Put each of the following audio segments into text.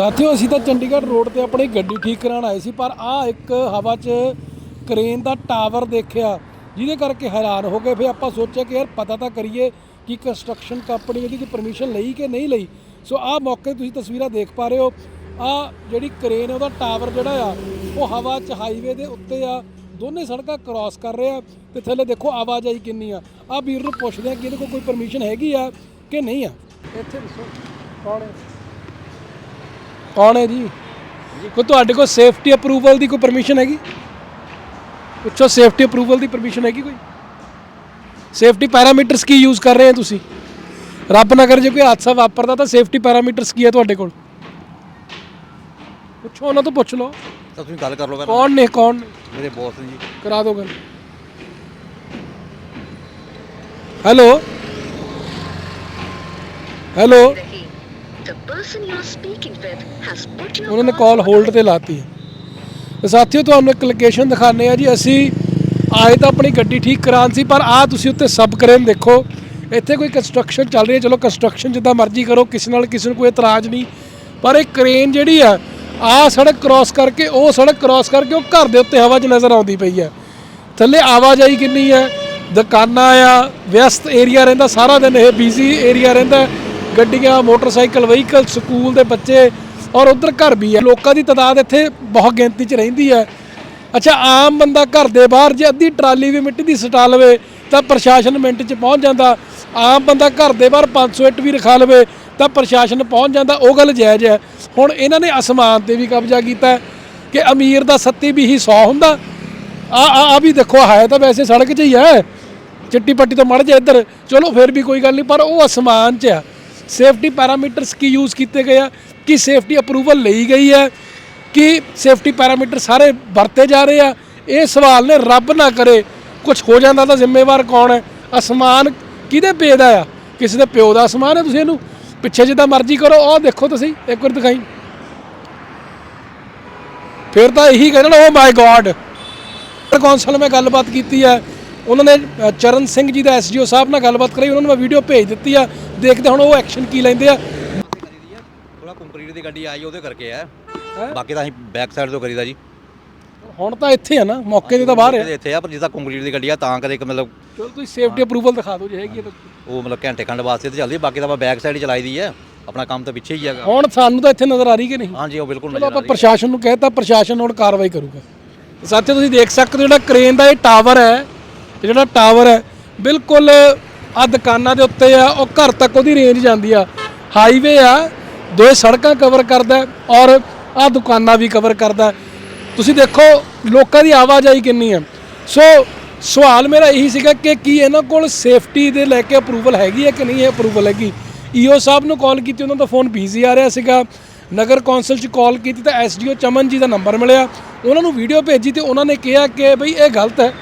ਸਾਥੀਓ, ਅਸੀਂ ਤਾਂ ਚੰਡੀਗੜ੍ਹ ਰੋਡ ਤੇ ਆਪਣੀ ਗੱਡੀ ਠੀਕ ਕਰਾਉਣ ਆਏ ਸੀ, ਪਰ ਆ ਇੱਕ ਹਵਾ 'ਚ ਕ੍ਰੇਨ ਦਾ ਟਾਵਰ ਦੇਖਿਆ, ਜਿਹਦੇ ਕਰਕੇ ਹੈਰਾਨ ਹੋ ਗਏ। ਫਿਰ ਆਪਾਂ ਸੋਚਿਆ ਕਿ ਯਾਰ ਪਤਾ ਤਾਂ ਕਰੀਏ ਕਿ ਕੰਸਟਰਕਸ਼ਨ ਕੰਪਨੀ ਇਹਦੀ ਪਰਮਿਸ਼ਨ ਲਈ ਕਿ ਨਹੀਂ ਲਈ। ਸੋ ਆਹ ਮੌਕੇ ਤੁਸੀਂ ਤਸਵੀਰਾਂ ਦੇਖ ਪਾ ਰਹੇ ਹੋ। ਆ ਜਿਹੜੀ ਕ੍ਰੇਨ ਉਹਦਾ ਟਾਵਰ ਜਿਹੜਾ ਆ, ਉਹ ਹਵਾ 'ਚ ਹਾਈਵੇ ਦੇ ਉੱਤੇ ਆ। ਦੋਨੇ ਸੜਕਾਂ ਕ੍ਰਾਸ ਕਰ ਰਹੇ ਆ ਤੇ ਥੱਲੇ ਦੇਖੋ ਆਵਾਜਾਈ ਕਿੰਨੀ ਆ। ਆ ਵੀਰ ਨੂੰ ਪੁੱਛਦੇ ਆ ਕਿ ਇਹਦੇ ਕੋਲ ਕੋਈ ਪਰਮਿਸ਼ਨ ਹੈਗੀ ਆ ਕਿ ਨਹੀਂ ਆ? ਇੱਥੇ ਦੱਸੋ, ਕੌਣ ਹੈ? ਕੌਣ ਹੈ ਜੀ? ਕੋਈ ਤੁਹਾਡੇ ਕੋਲ ਸੇਫਟੀ ਅਪਰੂਵਲ ਦੀ ਕੋਈ ਪਰਮਿਸ਼ਨ ਹੈਗੀ? ਪੁੱਛੋ ਸੇਫਟੀ ਅਪਰੂਵਲ ਦੀ ਪਰਮਿਸ਼ਨ ਹੈਗੀ ਕੋਈ? ਸੇਫਟੀ ਪੈਰਾਮੀਟਰਸ ਕੀ ਯੂਜ਼ ਕਰ ਰਹੇ ਹੋ ਤੁਸੀਂ? ਰੱਬ ਨਾ ਕਰੇ ਜੇ ਕੋਈ ਹਾਦਸਾ ਵਾਪਰਦਾ ਤਾਂ ਸੇਫਟੀ ਪੈਰਾਮੀਟਰਸ ਕੀ ਹੈ ਤੁਹਾਡੇ ਕੋਲ? ਪੁੱਛੋ ਉਹਨਾਂ ਤੋਂ ਪੁੱਛ ਲਓ। ਤਾਂ ਤੁਸੀਂ ਗੱਲ ਕਰ ਲਓ ਪਹਿਲਾਂ। ਕੌਣ ਨੇ ਕੌਣ ਨੇ? ਮੇਰੇ ਬੌਸ ਜੀ। ਕਰਾ ਦਿਓ ਗੱਲ। Hello hello The person you are speaking with has put your ਉਹਨਾਂ ਨੇ ਕਾਲ ਹੋਲਡ ਤੇ ਲਾਤੀ। ਤੇ ਸਾਥੀਓ ਤੁਹਾਨੂੰ ਇੱਕ ਲੋਕੇਸ਼ਨ ਦਿਖਾਣੇ ਆ ਜੀ। ਅਸੀਂ ਆਏ ਤਾਂ ਆਪਣੀ ਗੱਡੀ ਠੀਕ ਕਰਾਉਣ ਸੀ ਪਰ ਆ ਤੁਸੀਂ ਉੱਤੇ ਸਬ ਕਰੇਨ ਦੇਖੋ। ਇੱਥੇ ਕੋਈ ਕੰਸਟਰਕਸ਼ਨ ਚੱਲ ਰਹੀ ਹੈ। ਚਲੋ ਕੰਸਟਰਕਸ਼ਨ ਜਿੱਦਾਂ ਮਰਜ਼ੀ ਕਰੋ ਕਿਸੇ ਨਾਲ ਕਿਸੇ ਨੂੰ ਕੋਈ ਇਤਰਾਜ਼ ਨਹੀਂ। ਪਰ ਇਹ ਕ੍ਰੇਨ ਜਿਹੜੀ ਆ ਆ ਸੜਕ ਕ੍ਰਾਸ ਕਰਕੇ ਉਹ ਸੜਕ ਕ੍ਰਾਸ ਕਰਕੇ ਉਹ ਘਰ ਦੇ ਉੱਤੇ ਹਵਾ 'ਚ ਨਜ਼ਰ ਆਉਂਦੀ ਪਈ ਹੈ। ਥੱਲੇ ਆਵਾਜਾਈ ਕਿੰਨੀ ਹੈ ਦੁਕਾਨਾਂ ਆ ਵਿਅਸਤ ਏਰੀਆ ਰਹਿੰਦਾ ਸਾਰਾ ਦਿਨ ਇਹ ਬਿਜ਼ੀ ਏਰੀਆ ਰਹਿੰਦਾ। ਗੱਡੀਆਂ, ਮੋਟਰਸਾਈਕਲ, ਵਹੀਕਲ, ਸਕੂਲ ਦੇ ਬੱਚੇ ਔਰ ਉਧਰ ਘਰ ਵੀ ਹੈ। ਲੋਕਾਂ ਦੀ ਤਾਦਾਦ ਇੱਥੇ ਬਹੁਤ ਗਿਣਤੀ 'ਚ ਰਹਿੰਦੀ ਹੈ। ਅੱਛਾ, ਆਮ ਬੰਦਾ ਘਰ ਦੇ ਬਾਹਰ ਜੇ ਅੱਧੀ ਟਰਾਲੀ ਵੀ ਮਿੱਟੀ ਦੀ ਸਟਾ ਲਵੇ ਤਾਂ ਪ੍ਰਸ਼ਾਸਨ ਮਿੰਟ 'ਚ ਪਹੁੰਚ ਜਾਂਦਾ। ਆਮ ਬੰਦਾ ਘਰ ਦੇ ਬਾਹਰ 500 ਇੱਟ ਵੀ ਰਖਾ ਲਵੇ ਤਾਂ ਪ੍ਰਸ਼ਾਸਨ ਪਹੁੰਚ ਜਾਂਦਾ। ਉਹ ਗੱਲ ਜਾਇਜ਼ ਹੈ। ਹੁਣ ਇਹਨਾਂ ਨੇ ਅਸਮਾਨ ਤੇ ਵੀ ਕਬਜ਼ਾ ਕੀਤਾ ਕਿ ਅਮੀਰ ਦਾ ਸੱਤੀ ਵੀ ਹੀ 100 ਹੁੰਦਾ। ਆ ਆ ਆ ਵੀ ਦੇਖੋ, ਹੈ ਤਾਂ ਵੈਸੇ ਸੜਕ 'ਚ ਹੀ ਹੈ। ਚਿੱਟੀ ਪੱਟੀ ਤੋਂ ਮੜ ਜਾ ਇੱਧਰ। ਚਲੋ, ਫਿਰ ਵੀ ਕੋਈ ਗੱਲ ਨਹੀਂ, ਪਰ ਉਹ ਅਸਮਾਨ 'ਚ ਆ ਸੇਫਟੀ ਪੈਰਾਮੀਟਰਸ ਕੀ ਯੂਜ਼ ਕੀਤੇ ਗਏ ਆ, ਕਿ ਸੇਫਟੀ ਅਪਰੂਵਲ ਲਈ ਗਈ ਹੈ, ਕਿ ਸੇਫਟੀ ਪੈਰਾਮੀਟਰ ਸਾਰੇ ਵਰਤੇ ਜਾ ਰਹੇ ਆ, ਇਹ ਸਵਾਲ ਨੇ ਰੱਬ ਨਾ ਕਰੇ। ਕੁਝ ਹੋ ਜਾਂਦਾ ਤਾਂ ਜ਼ਿੰਮੇਵਾਰ ਕੌਣ ਹੈ? ਅਸਮਾਨ ਕਿਹਦੇ ਪੇ ਦਾ ਆ? ਕਿਸੇ ਦੇ ਪਿਓ ਦਾ ਅਸਮਾਨ ਹੈ ਤੁਸੀਂ ਇਹਨੂੰ? ਪਿੱਛੇ ਜਿੱਦਾਂ ਮਰਜ਼ੀ ਕਰੋ ਉਹ ਦੇਖੋ ਤੁਸੀਂ, ਇੱਕ ਵਾਰ ਦਿਖਾਈ। ਫਿਰ ਤਾਂ ਇਹੀ ਕਹਿਣਾ ਉਹ ਮਾਈ ਗੋਡ ਕੌਂਸਲ ਮੈਂ ਗੱਲਬਾਤ ਕੀਤੀ ਹੈ। ਉਹਨਾਂ ਨੇ ਅ, ਚਰਨ ਸਿੰਘ ਜੀ ਦਾ ਐਸਜੀਓ ਸਾਹਿਬ ਨਾਲ ਗੱਲਬਾਤ ਕਰਾਈ ਉਹਨਾਂ ਨੂੰ ਮੈਂ ਵੀਡੀਓ ਭੇਜ ਦਿੱਤੀ ਆ। ਦੇਖਦੇ ਹੁਣ ਉਹ ਐਕਸ਼ਨ ਕੀ ਲੈਂਦੇ ਆ। ਥੋੜਾ ਕੰਕਰੀਟ ਦੀ ਗੱਡੀ ਆਈ ਉਹਦੇ ਕਰਕੇ ਆ। ਬਾਕੀ ਤਾਂ ਅਸੀਂ ਬੈਕ ਸਾਈਡ ਤੋਂ ਕਰੀਦਾ ਜੀ। ਹੁਣ ਤਾਂ ਇੱਥੇ ਆ ਨਾ ਮੌਕੇ ਤੇ ਤਾਂ ਬਾਹਰ ਹੈ ਇੱਥੇ ਆ ਪਰ ਜਿੱਦਾਂ ਕੰਕਰੀਟ ਦੀ ਗੱਡੀ ਆ ਤਾਂ ਕਦੇ ਇੱਕ ਮਤਲਬ ਚਲੋ ਤੁਸੀਂ ਸੇਫਟੀ ਅਪਰੂਵਲ ਦਿਖਾ ਦਿਓ ਜੇ ਹੈਗੀ ਹੈ ਤਾਂ। ਉਹ ਮਤਲਬ ਘੰਟੇ ਖੰਡ ਵਾਸਤੇ ਤੇ ਚੱਲਦੀ ਬਾਕੀ ਤਾਂ ਆਪਾਂ ਬੈਕ ਸਾਈਡ ਹੀ ਚਲਾਈ ਦੀ ਹੈ ਆਪਣਾ ਕੰਮ ਤਾਂ ਪਿੱਛੇ ਹੀ ਹੈਗਾ। ਹੁਣ ਸਾਨੂੰ ਤਾਂ ਇੱਥੇ ਨਜ਼ਰ ਆ ਰਹੀ ਕਿ ਨਹੀਂ? ਹਾਂਜੀ ਉਹ ਬਿਲਕੁਲ ਚਲੋ ਨਜ਼ਰ ਆ ਆਪਾਂ ਰਹੀ। ਪ੍ਰਸ਼ਾਸਨ ਨੂੰ ਕਹਿਤਾ ਪ੍ਰਸ਼ਾਸਨ ਹੁਣ ਕਾਰਵਾਈ ਕਰੂਗਾ। ਸਾਥੀਓ ਤੁਸੀਂ ਦੇਖ ਸਕਦੇ ਹੋ ਜਿਹੜਾ ਕ੍ਰੇਨ ਦਾ ਇਹ ਟਾਵਰ ਹੈ ਇਹ ਜਿਹੜਾ ਟਾਵਰ ਹੈ, ਬਿਲਕੁਲ ਆ ਦੁਕਾਨਾਂ ਦੇ ਉੱਤੇ ਆ, ਉਹ ਘਰ ਤੱਕ ਉਹਦੀ ਰੇਂਜ ਜਾਂਦੀ ਆ। ਹਾਈਵੇ ਆ, ਦੋ ਸੜਕਾਂ ਕਵਰ ਕਰਦਾ ਔਰ ਆ ਦੁਕਾਨਾਂ ਵੀ ਕਵਰ ਕਰਦਾ ਤੁਸੀਂ ਦੇਖੋ, ਲੋਕਾਂ ਦੀ ਆਵਾਜਾਈ ਕਿੰਨੀ ਹੈ ਸੋ ਸਵਾਲ ਮੇਰਾ ਇਹੀ ਸੀਗਾ ਕਿ ਕੀ ਇਹਨਾਂ ਕੋਲ ਸੇਫਟੀ ਦੇ ਲੈ ਕੇ ਅਪਰੂਵਲ ਹੈਗੀ ਹੈ ਕਿ ਨਹੀਂ ਇਹ ਅਪਰੂਵਲ ਹੈਗੀ? ਈਓ ਸਾਹਿਬ ਨੂੰ ਕਾਲ ਕੀਤੀ, ਉਹਨਾਂ ਦਾ ਫੋਨ ਬਿਜ਼ੀ ਆ ਰਿਹਾ ਸੀਗਾ। ਨਗਰ ਕੌਂਸਲ 'ਚ ਕਾਲ ਕੀਤੀ ਤਾਂ ਐਸਡੀਓ ਚਮਨ ਜੀ ਦਾ ਨੰਬਰ ਮਿਲਿਆ। ਉਹਨਾਂ ਨੂੰ ਵੀਡੀਓ ਭੇਜੀ ਤੇ ਉਹਨਾਂ ਨੇ ਕਿਹਾ ਕਿ ਬਈ ਇਹ ਗਲਤ ਹੈ।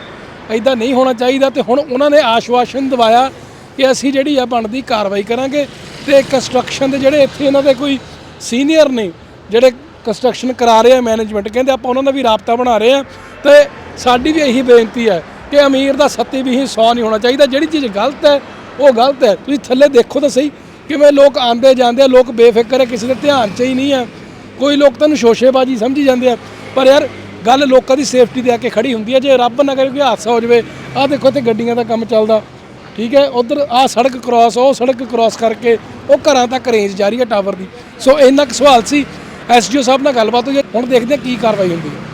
ਐਦਾਂ ਨਹੀਂ ਹੋਣਾ ਚਾਹੀਦਾ ਤੇ ਹੁਣ ਉਹਨਾਂ ਨੇ ਆਸ਼ਵਾਸਨ ਦਿਵਾਇਆ ਕਿ ਅਸੀਂ ਜਿਹੜੀ ਆ ਬਣਦੀ ਕਾਰਵਾਈ ਕਰਾਂਗੇ ਤੇ ਕੰਸਟਰਕਸ਼ਨ ਦੇ ਜਿਹੜੇ ਇੱਥੇ ਇਹਨਾਂ ਦੇ ਕੋਈ ਸੀਨੀਅਰ ਨੇ, ਜਿਹੜੇ ਕੰਸਟਰਕਸ਼ਨ ਕਰਾ ਰਹੇ ਆ ਮੈਨੇਜਮੈਂਟ ਕਹਿੰਦੇ ਆਪਾਂ ਉਹਨਾਂ ਦਾ ਵੀ ਰਾਬਤਾ ਬਣਾ ਰਹੇ ਆ ਤੇ ਸਾਡੀ ਵੀ ਇਹੀ ਬੇਨਤੀ ਹੈ ਕਿ ਅਮੀਰ ਦਾ ਸੱਤੀ ਵੀ ਹੀ 100 ਨਹੀਂ ਹੋਣਾ ਚਾਹੀਦਾ, ਜਿਹੜੀ ਚੀਜ਼ ਗਲਤ ਹੈ, ਉਹ ਗਲਤ ਹੈ। ਤੁਸੀਂ ਥੱਲੇ ਦੇਖੋ ਤਾਂ ਸਹੀ ਕਿਵੇਂ ਲੋਕ ਆਂਦੇ ਜਾਂਦੇ ਆ, ਲੋਕ ਬੇਫਿਕਰ ਹੈ, ਕਿਸੇ ਦੇ ਧਿਆਨ 'ਚ ਹੀ ਨਹੀਂ ਹੈ ਕੋਈ ਲੋਕ ਤਾਂ ਨੂੰ ਸ਼ੋਸ਼ੇਬਾਜ਼ੀ ਸਮਝੀ ਜਾਂਦੇ ਆ, ਪਰ ਯਾਰ ਗੱਲ ਲੋਕਾਂ ਦੀ ਸੇਫਟੀ ਦੇ ਆ ਕੇ ਖੜੀ ਹੁੰਦੀ ਹੈ ਜੇ ਰੱਬ ਨਾ ਕਰੇ ਕੋਈ ਹਾਦਸਾ ਹੋ ਜਾਵੇ, ਆਹ ਦੇਖੋ ਤੇ ਗੱਡੀਆਂ ਦਾ ਕੰਮ ਚੱਲਦਾ। ਠੀਕ ਹੈ, ਉਧਰ ਆਹ ਸੜਕ ਕ੍ਰਾਸ ਉਹ ਸੜਕ ਕ੍ਰਾਸ ਕਰਕੇ ਉਹ ਘਰਾਂ ਤੱਕ ਰੇਂਜ ਜਾ ਰਹੀ ਹੈ ਟਾਵਰ ਦੀ। ਸੋ ਇੰਨਾ ਕੁ ਸਵਾਲ ਸੀ। ਐਸਡੀਓ ਸਾਹਿਬ ਨਾਲ ਗੱਲਬਾਤ ਹੋਈ ਹੈ। ਹੁਣ ਦੇਖਦੇ ਹਾਂ ਕੀ ਕਾਰਵਾਈ ਹੁੰਦੀ ਹੈ।